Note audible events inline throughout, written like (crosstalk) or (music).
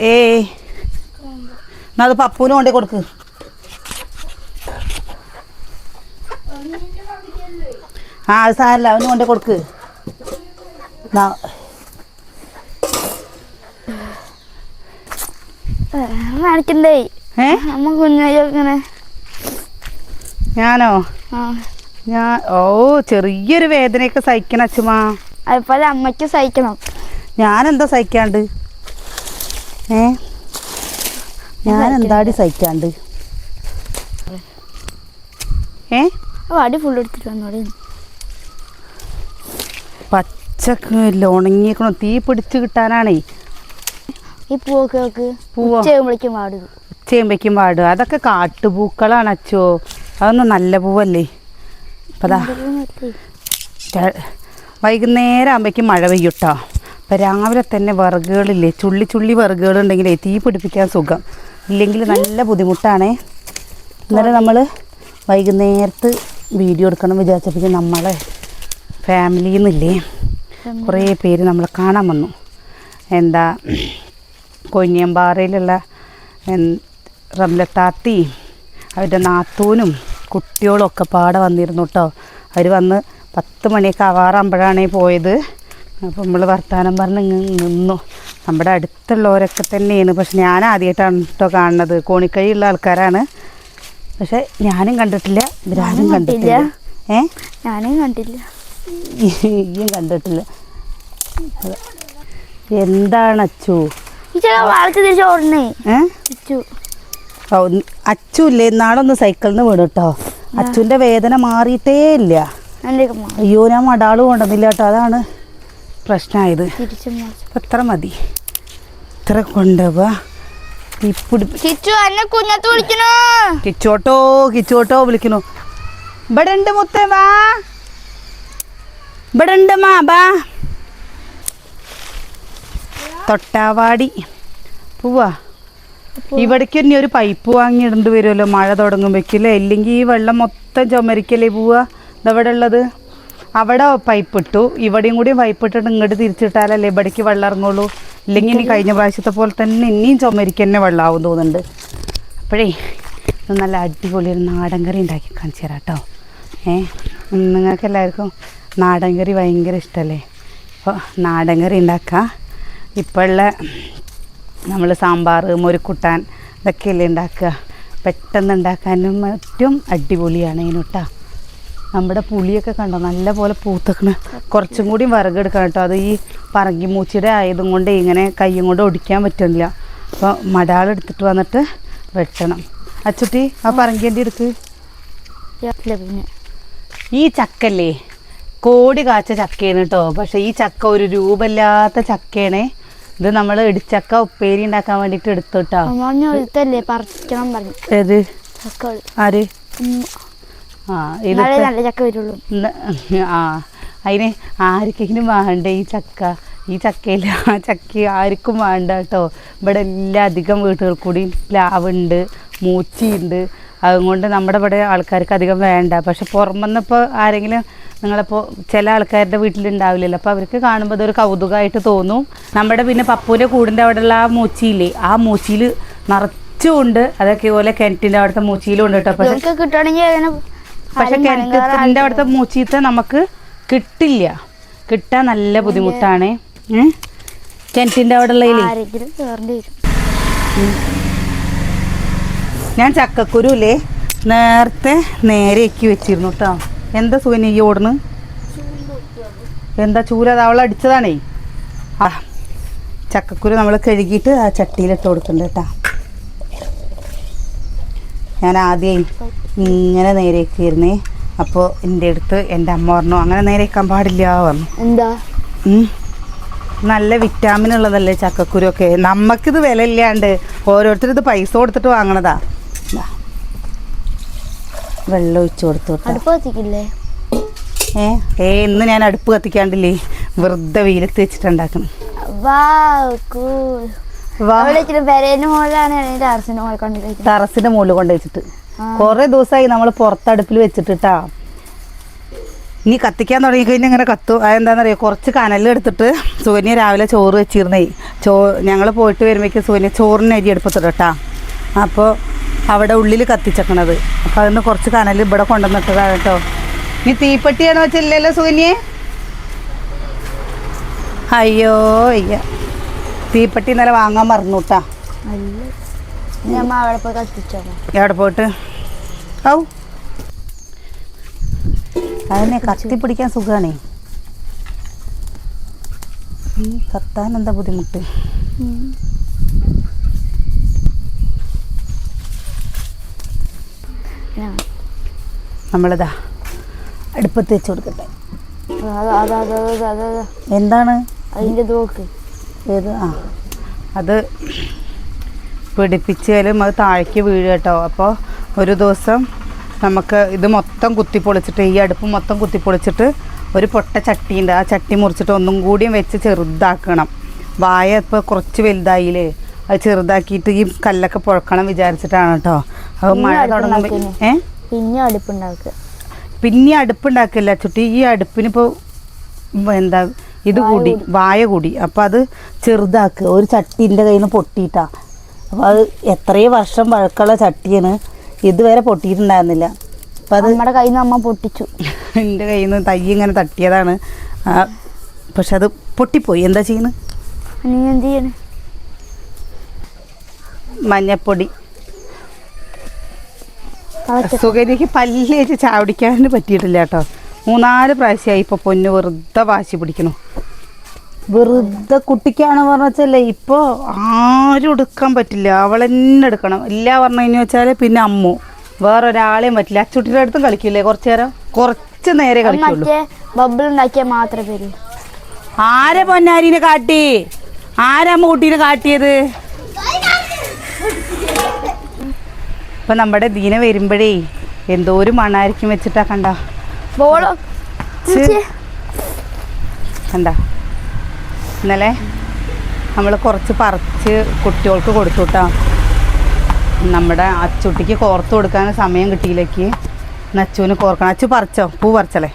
ഏയ്. എന്നാ അത് പപ്പൂന് കൊണ്ടേ കൊടുക്ക്. ആ അത് സാരല്ല അവന് കൊണ്ടേ കൊടുക്ക്. ഏ? അമ്മ ഞാനോ? ഞാൻ ഓ ചെറിയൊരു വേദനയൊക്കെ സഹിക്കണം അച്ഛമ്മ അതുപോലെ അമ്മയ്ക്ക് സഹിക്കണം. ഞാനെന്താ സഹിക്കാണ്ട്? ഏ? ഞാൻ എന്താടി സഹിക്കാണ്ട്? ഏ? അടി ഫുൾ എടുത്തിട്ട് വന്നോളി. പച്ചക്കില്ല ഉണങ്ങിയേക്കണോ. തീ പിടിച്ച് കിട്ടാനാണേ. ഈ പൂവൊക്കെ വെക്ക് പൂവോ? ഉച്ചയാകുമ്പോഴേക്കും അതൊക്കെ കാട്ടുപൂക്കളാണ് അച്ചോ. അതൊന്നും നല്ല പൂവല്ലേ? അപ്പതാ വൈകുന്നേരം ആകുമ്പോഴേക്കും മഴ പെയ്യൂട്ടോ അപ്പം രാവിലെ തന്നെ വിറകുകളില്ലേ ചുള്ളി ചുള്ളി വിറകുകളുണ്ടെങ്കിലേ തീ പിടിപ്പിക്കാൻ സുഖം. ഇല്ലെങ്കിൽ നല്ല ബുദ്ധിമുട്ടാണേ. ഇന്നലെ നമ്മൾ വൈകുന്നേരത്ത് വീഡിയോ എടുക്കണം വിചാരിച്ചപ്പോൾ നമ്മളെ ഫാമിലിയിൽ നിന്നില്ലേ കുറേ പേര് നമ്മൾ കാണാൻ വന്നു. എന്താ കൊഞ്ഞിയമ്പാറയിലുള്ള റംലത്താത്തി അവരുടെ നാത്തൂനും കുട്ടികളൊക്കെ പാടെ വന്നിരുന്നു കേട്ടോ അവർ വന്ന് പത്ത് മണിയൊക്കെ ആവാറാകുമ്പോഴാണ് പോയത്. അപ്പോൾ നമ്മൾ വർത്തമാനം പറഞ്ഞ് നിന്നു. നമ്മുടെ അടുത്തുള്ളവരൊക്കെ തന്നെയാണ്. പക്ഷെ ഞാൻ ആദ്യമായിട്ടാണ് കേട്ടോ കാണുന്നത്. കോണിക്കഴിയുള്ള ആൾക്കാരാണ്. പക്ഷെ ഞാനും കണ്ടിട്ടില്ല. ഇവരാരും കണ്ടിട്ടില്ല. ഏ? ഞാനും കണ്ടില്ല. ഈയും കണ്ടിട്ടില്ല. എന്താണ് അച്ചു? അച്ചു. ഇല്ലേ? നാളൊന്ന് സൈക്കിളിൽ നിന്ന് വീണു കേട്ടോ അച്ചുന്റെ വേദന മാറിയിട്ടേ ഇല്ല. അയ്യോ ഞാൻ മടാൾ കൊണ്ടുവന്നില്ല കേട്ടോ അതാണ്. പ്രശ്നമായത് അത്ര മതി. ഇത്ര കൊണ്ടുപോവാ. കിച്ചോട്ടോ വിളിക്കണോ? കിച്ചോട്ടോ കിച്ചോട്ടോ വിളിക്കണു. ഇവിടെ ഉണ്ട് മുത്തേ വാ. ഇവിടെ ഉണ്ട് മാ ബാ തൊട്ടാവാടി. പോവാ. ഇവിടേക്ക് ഇനി ഒരു പൈപ്പ് വാങ്ങി ഇടേണ്ടി വരുമല്ലോ. മഴ തുടങ്ങുമ്പോഴേക്കില്ലേ ഇല്ലെങ്കിൽ ഈ വെള്ളം മൊത്തം ചുമരിക്കല്ലേ പോവാ? ഇതെവിടെ ഉള്ളത് അവിടെ പൈപ്പ് ഇട്ടു ഇവിടെയും കൂടി പൈപ്പ് ഇട്ടിട്ട് ഇങ്ങോട്ട് തിരിച്ചിട്ടാലല്ലേ ഇവിടേക്ക് വെള്ളം ഇറങ്ങുള്ളൂ ഇല്ലെങ്കിൽ ഇനി കഴിഞ്ഞ പ്രാവശ്യത്തെ പോലെ തന്നെ ഇനിയും ചുമരിക്ക് തന്നെ വെള്ളമാവും തോന്നുന്നുണ്ട്. അപ്പോഴേ നല്ല അടിപൊളി ഒരു നാടൻ കറി ഉണ്ടാക്കി കാണിച്ചു തരാം കേട്ടോ. ഏ നിങ്ങൾക്ക് എല്ലാവർക്കും നാടൻ കറി ഭയങ്കര ഇഷ്ടമല്ലേ? അപ്പോൾ നാടൻ കറി ഉണ്ടാക്കാം. ഇപ്പോഴുള്ള നമ്മൾ സാമ്പാർ മുരുക്കുട്ടാൻ ഇതൊക്കെയല്ലേ ഉണ്ടാക്കുക. പെട്ടെന്ന് ഉണ്ടാക്കാനും മറ്റും അടിപൊളിയാണ് ഇതിനുട്ടാ നമ്മുടെ പുളിയൊക്കെ കണ്ടോ? നല്ലപോലെ പൂത്തക്കണ്. കുറച്ചും കൂടി വിറകെടുക്കണം കേട്ടോ. അത് ഈ പറങ്കിമൂച്ചിയുടെ ആയതും കൊണ്ട് ഇങ്ങനെ കൈയും കൊണ്ട് ഒടിക്കാൻ പറ്റുന്നില്ല. അപ്പോൾ മടാളെടുത്തിട്ട് വന്നിട്ട് വെട്ടണം. അച്ചുട്ടി ആ പറങ്കിന്റെ എടുക്ക്? ഈ ചക്കല്ലേ കോടി കാച്ച ചക്കയാണ് കേട്ടോ. പക്ഷേ ഈ ചക്ക ഒരു രൂപമില്ലാത്ത ചക്കയാണേ. ഇത് നമ്മൾ ഇടിച്ചക്ക ഉപ്പേരി ഉണ്ടാക്കാൻ വേണ്ടിയിട്ട് എടുത്തു കേട്ടോ. അമ്മ എഴുത്തല്ലേ പറിക്കണം പറഞ്ഞു. ഏത്? ആര്? നല്ല ചക്ക വരുള്ളൂ. ആ അതിന് ആർക്കെങ്കിലും വേണ്ട ഈ ചക്ക? ഈ ചക്കയില്ല ആ ചക്ക ആർക്കും വേണ്ട കേട്ടോ. ഇവിടെ എല്ലാ അധികം വീട്ടുകൾ കൂടി പ്ലാവുണ്ട് മൂച്ചിയുണ്ട്. അതുകൊണ്ട് നമ്മുടെ ഇവിടെ ആൾക്കാർക്ക് അധികം വേണ്ട. പക്ഷെ പുറമെന്നിപ്പോൾ ആരെങ്കിലും നിങ്ങളിപ്പോൾ ചില ആൾക്കാരുടെ വീട്ടിലുണ്ടാവില്ലല്ലോ. അപ്പോൾ അവർക്ക് കാണുമ്പോൾ അതൊരു കൗതുകമായിട്ട് തോന്നും. നമ്മുടെ പിന്നെ പപ്പൂന്റെ കൂടിന്റെ അവിടെയുള്ള ആ മൂച്ചിയില്ലേ? ആ മൂച്ചിയിൽ നിറച്ചുകൊണ്ട് അതൊക്കെ പോലെ കിണറ്റിന്റെ അവിടുത്തെ മൂച്ചിയിലും ഉണ്ട് കേട്ടോ. പക്ഷെ കിട്ടുകയാണെങ്കിൽ പക്ഷെ കിണറ്റിന്റെ അവിടുത്തെ മൂച്ചീത്ത നമുക്ക് കിട്ടില്ല. കിട്ടാൻ നല്ല ബുദ്ധിമുട്ടാണ്. കിണറ്റിന്റെ അവിടെ വരും. ഞാൻ ചക്കക്കുരു ഇല്ലേ? നേരത്തെ നേരെയൊക്കെ വെച്ചിരുന്നു കേട്ടോ എന്താ സുഖം ഈ ഓടുന്നു? എന്താ ചൂല അത് അവൾ അടിച്ചതാണേ? ആ ചക്കക്കുരു നമ്മൾ കഴുകിയിട്ട് ആ ചട്ടിയിലിട്ട് കൊടുക്കണ്ട കേട്ടോ ഞാൻ ആദ്യം ഇങ്ങനെ നേരെയാക്കിയിരുന്നേ അപ്പോൾ എന്റെ അടുത്ത് എന്റെ അമ്മ പറഞ്ഞു അങ്ങനെ നേരെയാക്കാൻ പാടില്ല പറഞ്ഞു. എന്താ? നല്ല വിറ്റാമിൻ ഉള്ളതല്ലേ ചക്കക്കുരു ഒക്കെ നമുക്കിത് വില ഇല്ലാണ്ട് ഓരോരുത്തർ ഇത് പൈസ കൊടുത്തിട്ട് വാങ്ങണതാ. വെള്ളം ഒഴിച്ചു കൊടുത്തു അടുപ്പ് കത്തിക്കില്ലേ? ഏ? ഏ ഇന്ന് ഞാൻ അടുപ്പ് കത്തിക്കാണ്ടില്ലേ വെറുതെ വെയിലത്ത് വെച്ചിട്ടുണ്ടാക്കണം ടെറസിന്റെ മുകളിൽ കൊണ്ട് വെച്ചിട്ട്. കൊറേ ദിവസമായി നമ്മൾ പുറത്തടുപ്പിൽ വെച്ചിട്ടാ ഇനി കത്തിക്കാൻ തുടങ്ങി കഴിഞ്ഞാൽ ഇങ്ങനെ കത്തും. അറിയാം കുറച്ച് കനലെടുത്തിട്ട് സുകന്യ രാവിലെ ചോറ് വെച്ചിരുന്നേ. ചോ ഞങ്ങൾ പോയിട്ട് വരുമ്പോഴേക്കും സുകന്യ ചോറിന് അരി എടുപ്പത്തിട്ടാ അപ്പോൾ അവിടെ ഉള്ളിൽ കത്തിച്ചേക്കണത്. അപ്പോൾ അതിന് കുറച്ച് കനൽ ഇവിടെ കൊണ്ടുവന്നിട്ടതാണ് കേട്ടോ. ഇനി തീപ്പെട്ടിയാണെന്ന് വെച്ചില്ലല്ലോ സുകന്യെ? അയ്യോ അയ്യ. തീപ്പെട്ടി ഇന്നലെ വാങ്ങാൻ മറന്നുട്ടാ. അല്ല. ഞമ്മ അവിടെ പോയി കത്തിച്ചോ എവിടെ പോയിട്ട്? ഔ. അതന്നെ കത്തി പിടിക്കാൻ സുഖാണേ. കത്താൻ എന്താ ബുദ്ധിമുട്ട്? നമ്മളിതാ അടുപ്പത്ത് വെച്ച് കൊടുക്കട്ടെ. എന്താണ്? അതിന്റെ നോക്ക്. ഏത് ആ. അത് പിടിപ്പിച്ചാലും അത് താഴേക്ക് വീഴുക കേട്ടോ. അപ്പോൾ ഒരു ദിവസം നമുക്ക് ഇത് മൊത്തം കുത്തിപ്പൊളിച്ചിട്ട് ഈ അടുപ്പ് മൊത്തം കുത്തിപ്പൊളിച്ചിട്ട് ഒരു പൊട്ട ചട്ടി ഉണ്ട്. ആ ചട്ടി മുറിച്ചിട്ട് ഒന്നും കൂടിയും വെച്ച് ചെറുതാക്കണം. വായ ഇപ്പോൾ കുറച്ച് വലുതായില്ലേ? അത് ചെറുതാക്കിയിട്ട് ഈ കല്ലൊക്കെ പുഴക്കണം വിചാരിച്ചിട്ടാണ് കേട്ടോ. അത് മഴ തുടങ്ങുമ്പോൾ. ഏ? പിന്നെ അടുപ്പുണ്ടാക്കുക പിന്നെ അടുപ്പുണ്ടാക്കില്ല ചുട്ടി. ഈ അടുപ്പിനിപ്പോൾ എന്താ ഇത് കൂടി വായ കൂടി. അപ്പം അത് ചെറുതാക്കുക ഒരു ചട്ടീന്റെ കയ്യിൽ നിന്ന് പൊട്ടിയിട്ടാ. അപ്പോൾ അത് എത്രയോ വർഷം പഴക്കമുള്ള ചട്ടിയാണ്. ഇതുവരെ പൊട്ടിയിട്ടുണ്ടായിരുന്നില്ല. അപ്പം അത് നമ്മുടെ കയ്യിൽ നിന്ന് അമ്മ പൊട്ടിച്ചു. (laughs) എന്റെ കയ്യിൽ നിന്ന് തൈ ഇങ്ങനെ തട്ടിയതാണ്. ആ, പക്ഷെ അത് പൊട്ടിപ്പോയി. എന്താ ചെയ്യുന്നത് നീ എന്ത് ചെയ്യണേ? മഞ്ഞപ്പൊടി. സുഗരിക്ക് പല്ല് വെച്ച് ചാവടിക്കാൻ പറ്റിയിട്ടില്ല കേട്ടോ. മൂന്നാൽ പ്രാവശ്യമായി ഇപ്പോൾ പൊന്ന് വെറുതെ വാശി പിടിക്കണു. വെറുതെ കുട്ടിക്കാണ് പറഞ്ഞല്ലേ ഇപ്പോൾ ആരും എടുക്കാൻ പറ്റില്ല. അവൾ തന്നെ എടുക്കണം. ഇല്ല പറഞ്ഞു കഴിഞ്ഞു വെച്ചാൽ പിന്നെ അമ്മു. വേറൊരാളെയും പറ്റില്ല. അച്ചുട്ടിയുടെ അടുത്തും കളിക്കില്ലേ കുറച്ചു നേരം? കുറച്ച് നേരെ കളിക്കുള്ളൂ. ബബിൾ മാത്രമേ പേര്. ആരെ പൊന്നാരിനെ കാട്ടി? ആരമ്മ കുട്ടീനെ കാട്ടിയത്? ഇപ്പൊ നമ്മുടെ ദീന വരുമ്പോഴേ എന്തോരും ഒരു മണായിരിക്കും വെച്ചിട്ടാ കണ്ട. ബോളോ എന്താ ഇന്നലെ നമ്മൾ കുറച്ച് പറിച്ച് കുട്ടികൾക്ക് കൊടുത്തു കേട്ടോ നമ്മുടെ അച്ചുട്ടിക്ക് കോർത്ത് കൊടുക്കാൻ സമയം കിട്ടിയില്ലേക്ക്. അച്ചുവിന് കോർക്കണം. അച്ചു പറിച്ചോ? പൂ പറിച്ചല്ലേ?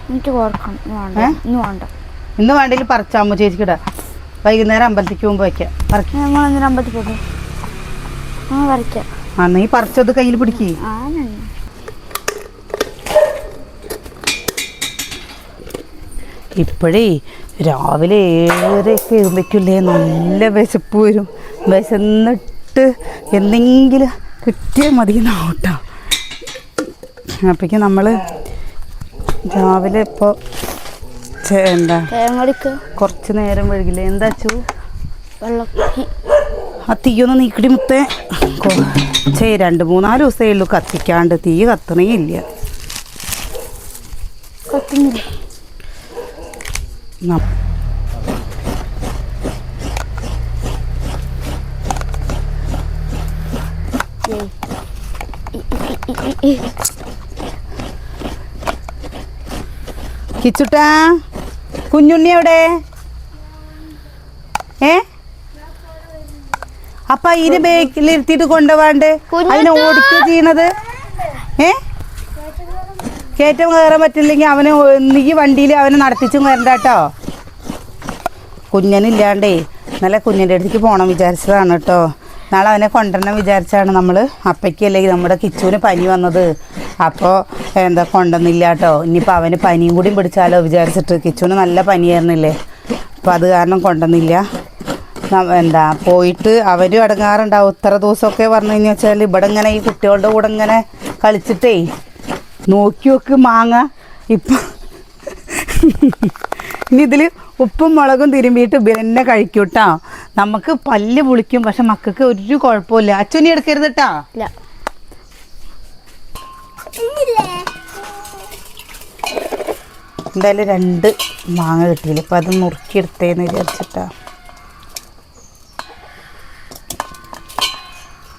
ഇന്ന് വേണ്ടെങ്കിൽ പറിച്ചോ? അമ്മ ചേച്ചിക്കിട വൈകുന്നേരം അമ്പലത്തിക്ക് മുമ്പ് വയ്ക്കാം. നീ പറിച്ചത് കയ്യിൽ പിടിക്കേ ആ നന്ദി. ഇപ്പോഴേ രാവിലെ ഏഴരയൊക്കെ എഴുമ്പേക്കില്ലേ നല്ല വിശപ്പ് വരും. വിശന്നിട്ട് എന്തെങ്കിലും കിട്ടിയാൽ മതി നോട്ടോ അപ്പോഴേക്കും നമ്മൾ രാവിലെ ഇപ്പോൾ എന്താ? കുറച്ച് നേരം വഴുകില്ലേ എന്താ ചു ആ തീയൊന്ന് നീക്കടി മുത്തേ. ചേ രണ്ട് മൂന്നാൽ ദിവസമേ ഉള്ളൂ കത്തിക്കാണ്ട്. തീ കത്തണേ ഇല്ല. കത്തുന്നില്ല. കിച്ചുട്ടാ കുഞ്ഞുണ്ണി എവിടെ? ഏ? അപ്പ ഇതിന് ബേക്കിൽ ഇരുത്തിയിട്ട് കൊണ്ടുപോവാണ്ട് അതിനെ ഓടിക്കുക ചെയ്യണത്? ഏ? കയറ്റം കയറാൻ പറ്റില്ലെങ്കിൽ അവന് നീ വണ്ടിയിൽ അവനെ നടത്തിച്ചും വരണ്ട കേട്ടോ. കുഞ്ഞനില്ലാണ്ടേ നല്ല കുഞ്ഞിന്റെ അടുത്തേക്ക് പോകണം വിചാരിച്ചതാണ് കേട്ടോ. നാളെ അവനെ കൊണ്ടുവരണം വിചാരിച്ചാണ് നമ്മൾ അപ്പയ്ക്കല്ലേ നമ്മുടെ കിച്ചുവിന് പനി വന്നത്. അപ്പോൾ എന്താ കൊണ്ടുവന്നില്ല കേട്ടോ. ഇനിയിപ്പോൾ അവന് പനിയും കൂടി പിടിച്ചാലോ വിചാരിച്ചിട്ട്. കിച്ചുവിന് നല്ല പനിയായിരുന്നില്ലേ. അപ്പോൾ അത് കാരണം കൊണ്ടുവന്നില്ല. എന്താ പോയിട്ട് അവരും അടങ്ങാറുണ്ടാവും. ഇത്ര ദിവസമൊക്കെ പറഞ്ഞു കഴിഞ്ഞാൽ വെച്ചാൽ ഇവിടെ ഇങ്ങനെ ഈ കുട്ടികളുടെ കൂടെ ഇങ്ങനെ കളിച്ചിട്ടേ നോക്കി നോക്ക് മാങ്ങ. ഇപ്പം ഇനി ഇതിൽ ഉപ്പും മുളകും തിരുമ്പിയിട്ട് പിന്നെ കഴിക്കൂട്ടാ നമുക്ക് പല്ല് പുളിക്കും പക്ഷെ മക്കൾക്ക് ഒരു കുഴപ്പമില്ല അച്ഛനി എടുക്കരുത് കേട്ടാ എന്തായാലും രണ്ട് മാങ്ങ കിട്ടിയില്ല? അപ്പം അത് നുറുക്കിയെടുത്തേന്ന് വിചാരിച്ചിട്ടാ.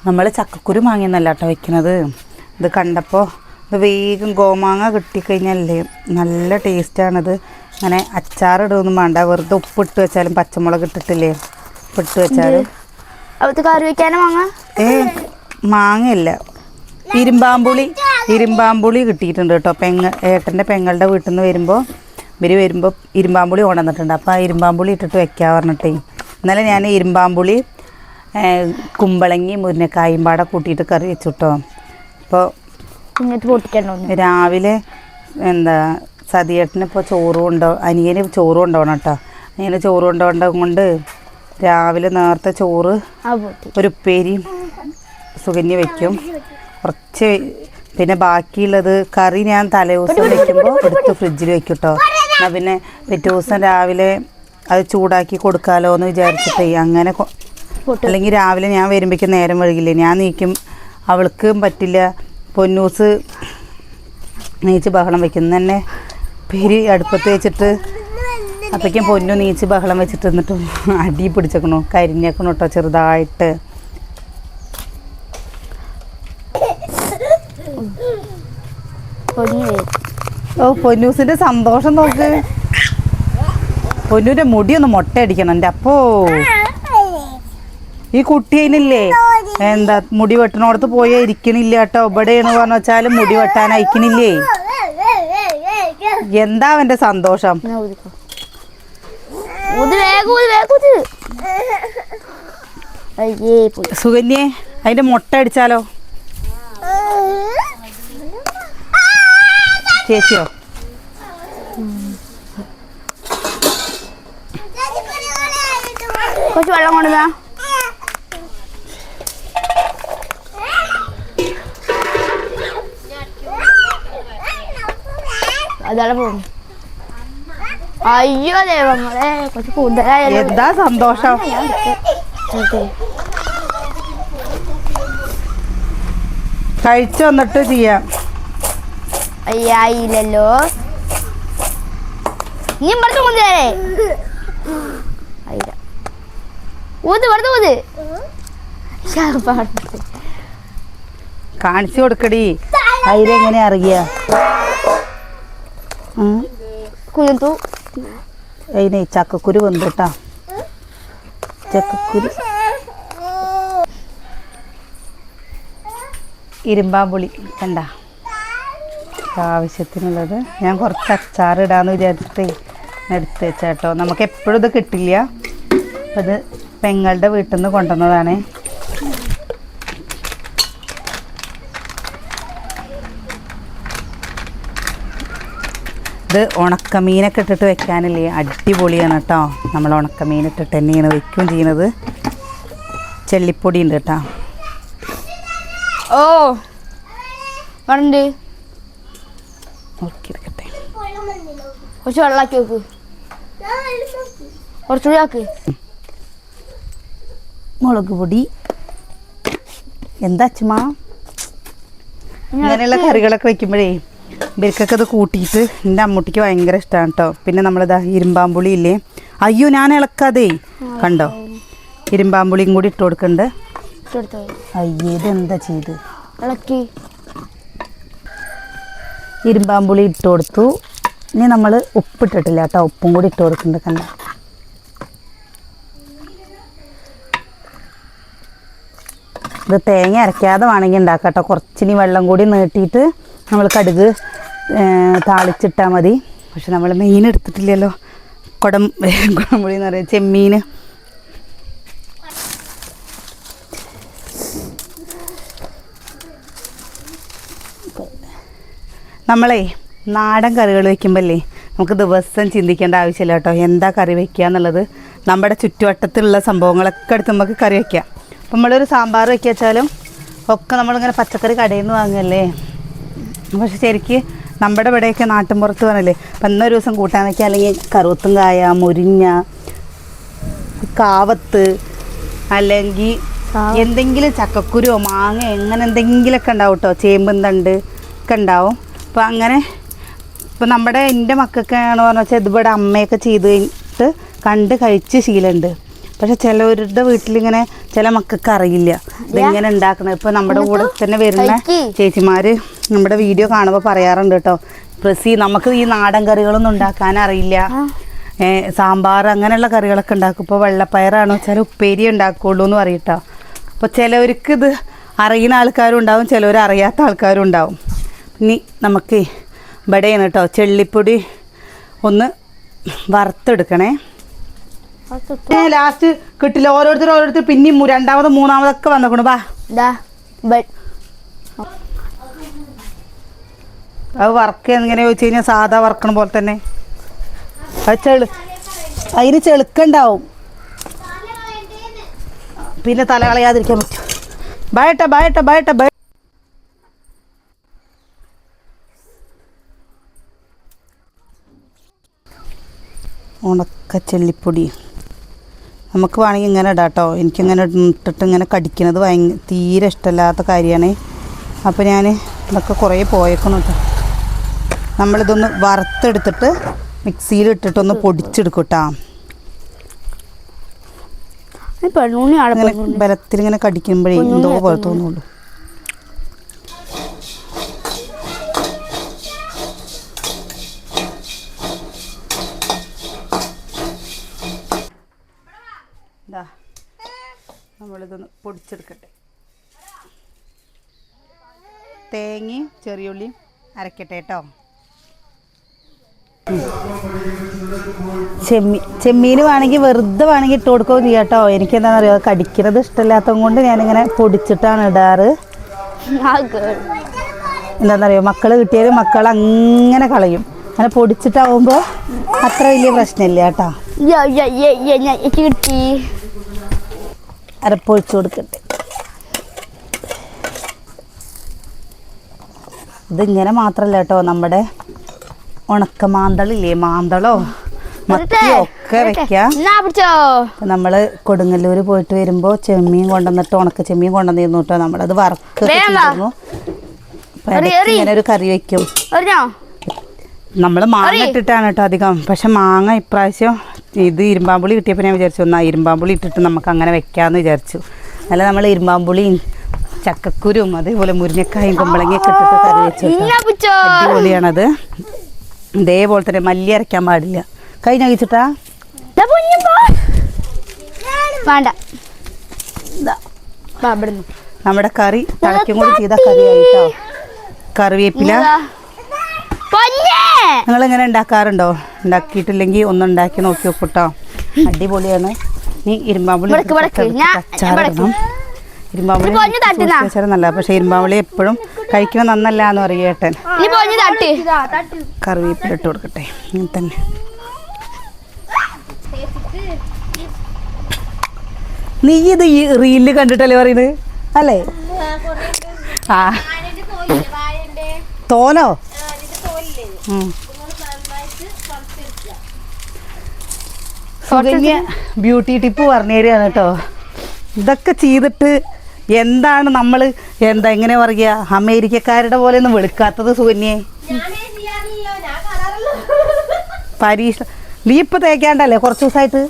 നമ്മൾ ചക്കക്കുരു മാങ്ങിന്നല്ല കേട്ടോ വെക്കുന്നത് ഇത് കണ്ടപ്പോൾ ഇത് വേഗം ഗോമാങ്ങ കിട്ടിക്കഴിഞ്ഞാലേ നല്ല ടേസ്റ്റാണത് അങ്ങനെ അച്ചാറിടൊന്നും വേണ്ട. വെറുതെ ഉപ്പിട്ട് വെച്ചാലും പച്ചമുളക് ഇട്ടിട്ടില്ലേ? ഉപ്പിട്ട് വെച്ചാലും. കറി മാങ്ങ? ഏ മാങ്ങയല്ല. ഇരുമ്പാമ്പുളി ഇരുമ്പാമ്പുളി കിട്ടിയിട്ടുണ്ട് കേട്ടോ. പെങ്ങ ഏട്ടന്റെ പെങ്ങളുടെ വീട്ടിൽ നിന്ന് വരുമ്പോൾ ഇവർ വരുമ്പോൾ ഇരുമ്പാമ്പുളി കൊണ്ടുവന്നിട്ടുണ്ട്. അപ്പോൾ ആ ഇരുമ്പാമ്പുളി ഇട്ടിട്ട് വെക്കാൻ പറഞ്ഞിട്ടേ. ഇന്നലെ ഞാൻ ഇരുമ്പാമ്പുളി കുമ്പളങ്ങി മുരിങ്ങക്കായും പാടെ കൂട്ടിയിട്ട് കറി വെച്ചു കേട്ടോ. അപ്പോൾ ഇങ്ങോട്ട് രാവിലെ എന്താ സതിയേട്ടന് ഇപ്പോൾ ചോറ് കൊണ്ടോ അനിയന് ചോറ് കൊണ്ടുപോകണം കേട്ടോ. അനിയന് ചോറ് കൊണ്ടുപോകേണ്ട കൊണ്ട് രാവിലെ നേരത്തെ ചോറ് ഒരു ഉപ്പേരിയും സുകന്യ വെക്കും. കുറച്ച് പിന്നെ ബാക്കിയുള്ളത് കറി ഞാൻ തലേ ദിവസം വെക്കുമ്പോൾ എടുത്ത് ഫ്രിഡ്ജിൽ വെക്കും കേട്ടോ. എന്നാൽ പിന്നെ പിറ്റേ ദിവസം രാവിലെ അത് ചൂടാക്കി കൊടുക്കാലോ എന്ന് വിചാരിച്ചിട്ടേ അങ്ങനെ അല്ലെങ്കിൽ രാവിലെ ഞാൻ വരുമ്പോഴേക്കും നേരം വൈകില്ലേ? ഞാൻ നീക്കും. അവൾക്കും പറ്റില്ല. പൊന്നൂസ് നീച്ച് ബഹളം വെക്കുന്ന. തന്നെ പെരി അടുപ്പത്ത് വെച്ചിട്ട് അപ്പോഴേക്കും പൊന്നു നീച്ച് ബഹളം വെച്ചിട്ട് എന്നിട്ട് അടി പിടിച്ചേക്കണു. കരിഞ്ഞേക്കണു കേട്ടോ ചെറുതായിട്ട്. ഓ പൊന്നൂസിന്റെ സന്തോഷം നോക്ക്. പൊന്നൂന്റെ മുടി ഒന്ന് മൊട്ടയടിക്കണം. എന്റെ അപ്പോ. ഈ കുട്ടി അതിനില്ലേ? എന്താ മുടി വെട്ടണോടത്ത് പോയേ ഇരിക്കണില്ല കേട്ടോ. ഇവിടെയെന്ന് പറഞ്ഞു വെച്ചാൽ മുടി വെട്ടാൻ അയക്കണില്ലേ? എന്താ അവന്റെ സന്തോഷം? സുകന്യെ അതിന്റെ മുട്ട അടിച്ചാലോ? ചേച്ചിയോ? കുറച്ച് വെള്ളം കൊണ്ടുവന്നാ. പോകും അയ്യോ ദൈവങ്ങളെ കുറച്ച് കൂടുതലായാലും എന്താ സന്തോഷം. കഴിച്ചു വന്നിട്ട് ചെയ്യാം. അയ്യായില്ലല്ലോ. നീ ഇവിടുത്തെ കൊണ്ടുവരേ അയ്യ. ഊത് ഇവിടുത്തെ ഊത്. കാണിച്ചു കൊടുക്കടി. അതിലെങ്ങനെ അറിയ കുഞ്ഞുത്തു അതിനെ ചക്കക്കുരു വന്നിട്ടാ. ചക്കക്കുരു. ഇരുമ്പാമ്പുളി കണ്ട? ആവശ്യത്തിനുള്ളത് ഞാൻ കുറച്ച് അച്ചാർ ഇടാന്ന് വിചാരിച്ചിട്ടേ എടുത്ത് വെച്ചാട്ടോ. നമുക്ക് എപ്പോഴും ഇത് കിട്ടില്ല. അത് പെങ്ങളുടെ വീട്ടിൽ നിന്ന് കൊണ്ടുവന്നതാണേ. ഇത് ഉണക്കമീനൊക്കെ ഇട്ടിട്ട് വെക്കാനില്ലേ? അടിപൊളിയാണ് കേട്ടോ. നമ്മൾ ഉണക്കമീൻ ഇട്ടിട്ട് തന്നെയാണ് വെക്കുകയും ചെയ്യുന്നത്. ചെല്ലിപ്പൊടി ഉണ്ട് കേട്ടോ. ഓ വേണ്ട നോക്കിയെടുക്കട്ടെ കുറച്ച് വെള്ളമാക്കി വെക്ക്. കുറച്ചുകൂടി ആക്ക്. മുളക് പൊടി. എന്താ അച്ഛമാ ഇങ്ങനെയുള്ള കറികളൊക്കെ വെക്കുമ്പോഴേ ഇവർക്കൊക്കെ ഇത് കൂട്ടിയിട്ട് എന്റെ അമ്മൂട്ടിക്ക് ഭയങ്കര ഇഷ്ടമാണ് കേട്ടോ പിന്നെ നമ്മളിതാ ഇരുമ്പാമ്പുളി ഇല്ലേ അയ്യോ ഞാൻ ഇളക്കാതെ. കണ്ടോ? ഇരുമ്പാമ്പുളിയും കൂടി ഇട്ട് കൊടുക്കണ്ട്. അയ്യേ അയ്യേ ഇതെന്താ ചെയ്ത്? ഇളക്കി. ഇരുമ്പാമ്പുളി ഇട്ട് കൊടുത്തു. ഇനി നമ്മൾ ഉപ്പിട്ടിട്ടില്ല കേട്ടോ ഉപ്പും കൂടി ഇട്ട് കൊടുക്കുന്നുണ്ട് കണ്ട. ഇത് തേങ്ങ അരയ്ക്കാതെ വേണമെങ്കിൽ ഉണ്ടാക്കാം കേട്ടോ കുറച്ചിനി വെള്ളം കൂടി നീട്ടിയിട്ട് നമ്മൾ കടുക് താളിച്ചിട്ടാൽ മതി. പക്ഷെ നമ്മൾ മീൻ എടുത്തിട്ടില്ലല്ലോ. കുടം കുടംപുളി എന്ന് പറയുക ചെമ്മീൻ നമ്മളേ നാടൻ കറികൾ വയ്ക്കുമ്പോഴല്ലേ നമുക്ക് ദിവസം ചിന്തിക്കേണ്ട ആവശ്യമില്ല കേട്ടോ. എന്താ കറി വെക്കുക എന്നുള്ളത്? നമ്മുടെ ചുറ്റുവട്ടത്തിലുള്ള സംഭവങ്ങളൊക്കെ എടുത്ത് നമുക്ക് കറി വെക്കാം. അപ്പം നമ്മളൊരു സാമ്പാർ വയ്ക്കുക വെച്ചാലും ഒക്കെ നമ്മളിങ്ങനെ പച്ചക്കറി കടയിൽ നിന്ന് വാങ്ങല്ലേ പക്ഷെ ശരിക്ക് നമ്മുടെ ഇവിടെയൊക്കെ നാട്ടിൻപുറത്ത് പറഞ്ഞല്ലേ അപ്പം ഇന്നൊരു ദിവസം കൂട്ടാൻ വയ്ക്കുക അല്ലെങ്കിൽ കറുത്തും കായ മുരിങ്ങ കാവത്ത് അല്ലെങ്കിൽ എന്തെങ്കിലും ചക്കക്കുരുവോ മാങ്ങ എങ്ങനെ എന്തെങ്കിലുമൊക്കെ ഉണ്ടാവും കേട്ടോ ചേമ്പും തണ്ട് ഒക്കെ ഉണ്ടാവും. അപ്പം അങ്ങനെ ഇപ്പം നമ്മുടെ എന്റെ മക്കൾക്കാണ് പറഞ്ഞു വെച്ചാൽ ഇതിവിടെ അമ്മയൊക്കെ ചെയ്ത് കഴിഞ്ഞിട്ട് കണ്ട് കഴിച്ച് ശീലമുണ്ട്. പക്ഷെ ചിലവരുടെ വീട്ടിലിങ്ങനെ ചില മക്കൾക്ക് അറിയില്ല. ഇതെങ്ങനെ ഉണ്ടാക്കണം? ഇപ്പൊ നമ്മുടെ കൂടെ തന്നെ വരുന്ന ചേച്ചിമാര് നമ്മുടെ വീഡിയോ കാണുമ്പോൾ പറയാറുണ്ട് കേട്ടോ. പ്രസി നമുക്ക് ഈ നാടൻ കറികളൊന്നും ഉണ്ടാക്കാൻ അറിയില്ല. സാമ്പാർ അങ്ങനെയുള്ള കറികളൊക്കെ ഉണ്ടാക്കും. ഇപ്പോൾ വെള്ളപ്പയറാണോ ചില ഉപ്പേരി ഉണ്ടാക്കുള്ളൂ എന്ന് പറയട്ടോ. അപ്പോൾ ചിലവർക്ക് ഇത് അറിയുന്ന ആൾക്കാരും ഉണ്ടാവും ചിലവർ അറിയാത്ത ആൾക്കാരും ഉണ്ടാവും. ഇനി നമുക്ക് ഇവിടെയാണ് കേട്ടോ. ചെള്ളിപ്പൊടി ഒന്ന് വറുത്തെടുക്കണേ. ലാസ്റ്റ് കിട്ടില്ല. ഓരോരുത്തർ ഓരോരുത്തർ പിന്നെയും രണ്ടാമത് മൂന്നാമതൊക്കെ വന്നേക്കണു. ബാ അത് വർക്ക് എങ്ങനെ ചോദിച്ചു കഴിഞ്ഞാൽ സാധാ വർക്കണ പോലെ തന്നെ. അത് ചെളു അതിന് ചെളുക്കുണ്ടാവും. പിന്നെ തല കളയാതിരിക്കാൻ പറ്റും. ബയട്ട ബയട്ട ബയട്ട ബയ ഉണക്ക ചെല്ലിപ്പൊടി നമുക്ക് വേണമെങ്കിൽ ഇങ്ങനെ ഇടാം കേട്ടോ എനിക്കിങ്ങനെ ഇട്ടിട്ട് ഇങ്ങനെ കടിക്കുന്നത് ഭയങ്കര തീരെ ഇഷ്ടമില്ലാത്ത കാര്യമാണ്. അപ്പോൾ ഞാൻ ഇതൊക്കെ കുറേ പോയേക്കണം കേട്ടോ നമ്മളിതൊന്ന് വറുത്തെടുത്തിട്ട് മിക്സിയിലിട്ടിട്ടൊന്ന് പൊടിച്ചെടുക്കും കേട്ടോ ബലത്തിൽ ഇങ്ങനെ കടിക്കുമ്പോഴേ എന്തോ പോലെ തോന്നുള്ളൂ. ദാ, നമ്മളിതൊന്ന് പൊടിച്ചെടുക്കട്ടെ തേങ്ങയും ചെറിയുള്ളിയും അരക്കട്ടെ കേട്ടോ ചെമ്മീൻ ചെമ്മീൻ വേണമെങ്കിൽ വെറുതെ വേണമെങ്കിൽ ഇട്ട് കൊടുക്കുകയും ചെയ്യാം കേട്ടോ എനിക്ക് എന്താണെന്ന് അറിയാം കടിക്കുന്നത് ഇഷ്ടമില്ലാത്തത് കൊണ്ട് ഞാനിങ്ങനെ പൊടിച്ചിട്ടാണ് ഇടാറ് എന്താണെന്നറിയോ മക്കൾ കിട്ടിയാൽ മക്കൾ അങ്ങനെ കളയും അങ്ങനെ പൊടിച്ചിട്ടാവുമ്പോൾ അത്ര വലിയ പ്രശ്നമില്ല കേട്ടോ കിട്ടി അരപ്പൊഴിച്ച് കൊടുക്കട്ടെ ഇതിങ്ങനെ മാത്രമല്ല കേട്ടോ നമ്മുടെ ഉണക്ക മാന്തളില്ലേ മാന്തളോ മത്തിയോ ഒക്കെ വെക്കാം. നമ്മൾ കൊടുങ്ങല്ലൂര് പോയിട്ട് വരുമ്പോ ചെമ്മീൻ കൊണ്ടുവന്നിട്ട് ഉണക്ക ചെമ്മീൻ കൊണ്ടുവന്നിരുന്നു കേട്ടോ. നമ്മളത് വറുക്ക്. ഇങ്ങനെ ഒരു കറി വെക്കും. നമ്മൾ നമ്മൾ മാങ്ങ. ഇട്ടിട്ടാണ് കേട്ടോ അധികം. പക്ഷെ മാങ്ങ ഇപ്രാവശ്യം ഇത് ഇരുമ്പാമ്പുളി കിട്ടിയപ്പോൾ ഞാൻ വിചാരിച്ചു ഒന്നാ ഇരുമ്പാമ്പുളി ഇട്ടിട്ട് നമുക്ക് അങ്ങനെ വെക്കാമെന്ന് വിചാരിച്ചു. അല്ല നമ്മൾ ഇരുമ്പാമ്പുളിയും ചക്കക്കുരും അതേപോലെ മുരിങ്ങക്കായും കുമ്പളങ്ങയൊക്കെ ഇട്ടിട്ട് കറി വെച്ചു അടിപൊളിയാണത്. ഇതേപോലെ തന്നെ മല്ലി അരയ്ക്കാൻ പാടില്ല. കൈ പോ. വേണ്ട. നമ്മുടെ കറി തളയ്ക്കും കൂടി ചെയ്ത കറിയായിട്ടോ. കറിവേപ്പില. ഇതാ. പൊന്നേ. നിങ്ങൾ ഇങ്ങനെ ഉണ്ടാക്കാറുണ്ടോ? ഉണ്ടാക്കിയിട്ടില്ലെങ്കിൽ ഒന്ന് ഉണ്ടാക്കി നോക്കി നോക്കൂട്ടോ. അടിപൊളിയാണ്. നീ ഇരുമ്പാമ്പുളി അച്ചാറിടണം. ഇരുമ്പാമ്പുളി നല്ല പക്ഷെ ഇരുമ്പാമ്പുളി എപ്പോഴും കഴിക്കണം നന്നല്ല എന്ന് പറയും ഏട്ടൻ. കറിവേപ്പില ഇട്ട് കൊടുക്കട്ടെ. ഇങ്ങനെ തന്നെ. നീ ഇത് ഈ റീലിൽ കണ്ടിട്ടല്ലേ പറയുന്നത്? അല്ലേ? ആ. ഉം. സുകന്യ ബ്യൂട്ടി ടിപ്പ് പറഞ്ഞു തരികയാണ് കേട്ടോ. ഇതൊക്കെ ചെയ്തിട്ട് എന്താണ് നമ്മൾ എന്താ എങ്ങനെ പറയുക? അമേരിക്കക്കാരുടെ പോലെ ഒന്നും വെളുക്കാത്തത് സുകന്യെ. പരീക്ഷ നീ ഇപ്പം തേക്കാണ്ടല്ലേ കുറച്ച് ദിവസമായിട്ട്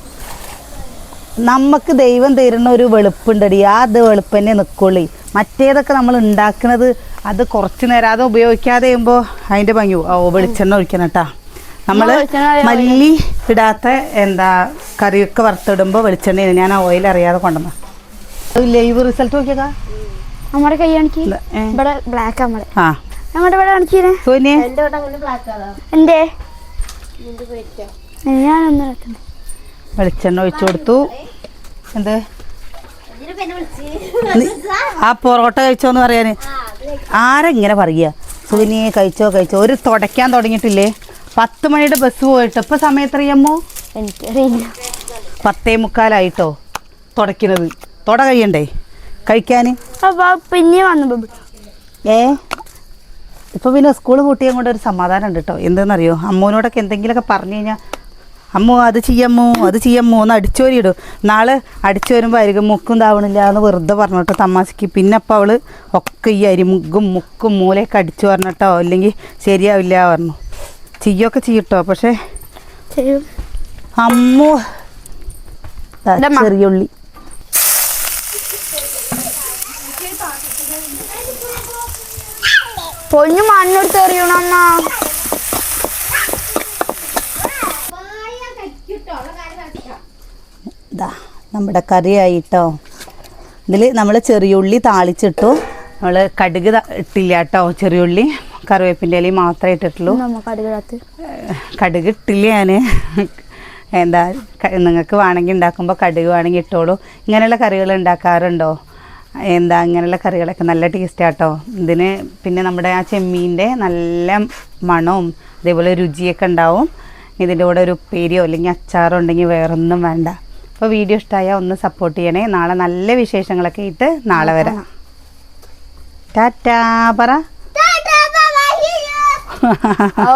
നമുക്ക് ദൈവം തരുന്ന ഒരു വെളുപ്പുണ്ടടി. ആ അത് വെളുപ്പ് തന്നെ നിൽക്കുള്ളൂ മറ്റേതൊക്കെ നമ്മൾ ഉണ്ടാക്കുന്നത് അത് കുറച്ച് നേരം അത് ഉപയോഗിക്കാതെ ചെയ്യുമ്പോൾ അതിന്റെ ഭംഗി. ഓ വെളിച്ചെണ്ണ ഒഴിക്കണം കേട്ടാ നമ്മൾ മല്ലി ഇടാത്ത എന്താ കറിയൊക്കെ വറുത്തിടുമ്പോൾ വെളിച്ചെണ്ണ ഞാൻ ആ ഓയിൽ അറിയാതെ കൊണ്ടുവന്ന. ലൈവ് റിസൾട്ട് നോക്കിയേക്കാ? നമ്മുടെ കൈ. ഇവിടെ ബ്ലാക്ക് നമ്മുടെ ആ. നമ്മുടെ ഇവിടെ കാണിച്ചേ സോനിയെ. ഞാൻ ഞാനൊന്നും വെളിച്ചെണ്ണ ഒഴിച്ചു കൊടുത്തു. എന്ത്? ആ പൊറോട്ട കഴിച്ചോന്ന് പറയാന്. ആരെങ്ങനെ പറയുക? സുനി കഴിച്ചോ കഴിച്ചോ. ഒരു തുടയ്ക്കാൻ തുടങ്ങിയിട്ടില്ലേ? പത്ത് മണിയുടെ ബസ് പോയിട്ട് ഇപ്പൊ സമയത്തറിയാമോ എനിക്കറിയില്ല. പത്തേ മുക്കാലായിട്ടോ തുടയ്ക്കുന്നത് തുട കഴിയണ്ടേ? കഴിക്കാൻ അപ്പൊ പിന്നെ വന്നു ഏ? ഇപ്പൊ പിന്നെ സ്കൂൾ പൂട്ടിയ കൊണ്ട് ഒരു സമാധാനം ഉണ്ട് കേട്ടോ എന്തെന്നറിയോ? അമ്മൂനോടൊക്കെ എന്തെങ്കിലുമൊക്കെ പറഞ്ഞു കഴിഞ്ഞാൽ അമ്മു അത് ചെയ്യമ്മോ അത് ചെയ്യമ്മോ എന്ന് അടിച്ചോരി ഇടും. നാളെ അടിച്ചു വരുമ്പോൾ അരികും മുക്കും താവണില്ല എന്ന് വെറുതെ പറഞ്ഞിട്ട് തമാശക്ക്. പിന്നെ അപ്പം അവൾ ഒക്കെ ഈ അരിമുക്കും മുക്കും മൂലയൊക്കെ അടിച്ചു പറഞ്ഞിട്ടോ അല്ലെങ്കിൽ ശരിയാവില്ല പറഞ്ഞു. ചെയ്യൊക്കെ ചെയ്യട്ടോ പക്ഷേ അമ്മു. ചെറിയുള്ളി പൊന്നു മണ്ണെടുത്ത് എറിയണമ്മ ഇതാ നമ്മുടെ കറിയായിട്ടോ. ഇതിൽ നമ്മൾ ചെറിയുള്ളി താളിച്ചിട്ടു. നമ്മൾ കടുക് ഇട്ടില്ല കേട്ടോ ചെറിയുള്ളി. കറിവേപ്പിന്റെ ഇലയും മാത്രമേ ഇട്ടിട്ടുള്ളൂ. കടുക് ഇട്ടില്ല ഞാൻ എന്താ നിങ്ങൾക്ക് വേണമെങ്കിൽ ഉണ്ടാക്കുമ്പോൾ കടുക് വേണമെങ്കിൽ ഇട്ടോളൂ. ഇങ്ങനെയുള്ള കറികൾ ഉണ്ടാക്കാറുണ്ടോ? എന്താ ഇങ്ങനെയുള്ള കറികളൊക്കെ നല്ല ടേസ്റ്റ് ആട്ടോ. ഇതിന് പിന്നെ നമ്മുടെ ആ ചെമ്മീന്റെ നല്ല മണവും അതേപോലെ രുചിയൊക്കെ ഉണ്ടാവും. ഇതിന്റെ കൂടെ ഒരു ഉപ്പേരിയോ അല്ലെങ്കിൽ അച്ചാറോ ഉണ്ടെങ്കിൽ വേറൊന്നും വേണ്ട. അപ്പോൾ വീഡിയോ ഇഷ്ടമായാൽ ഒന്ന് സപ്പോർട്ട് ചെയ്യണേ. നാളെ നല്ല വിശേഷങ്ങളൊക്കെ ഇട്ട് നാളെ വരാം. ടാറ്റാ പറ. (laughs)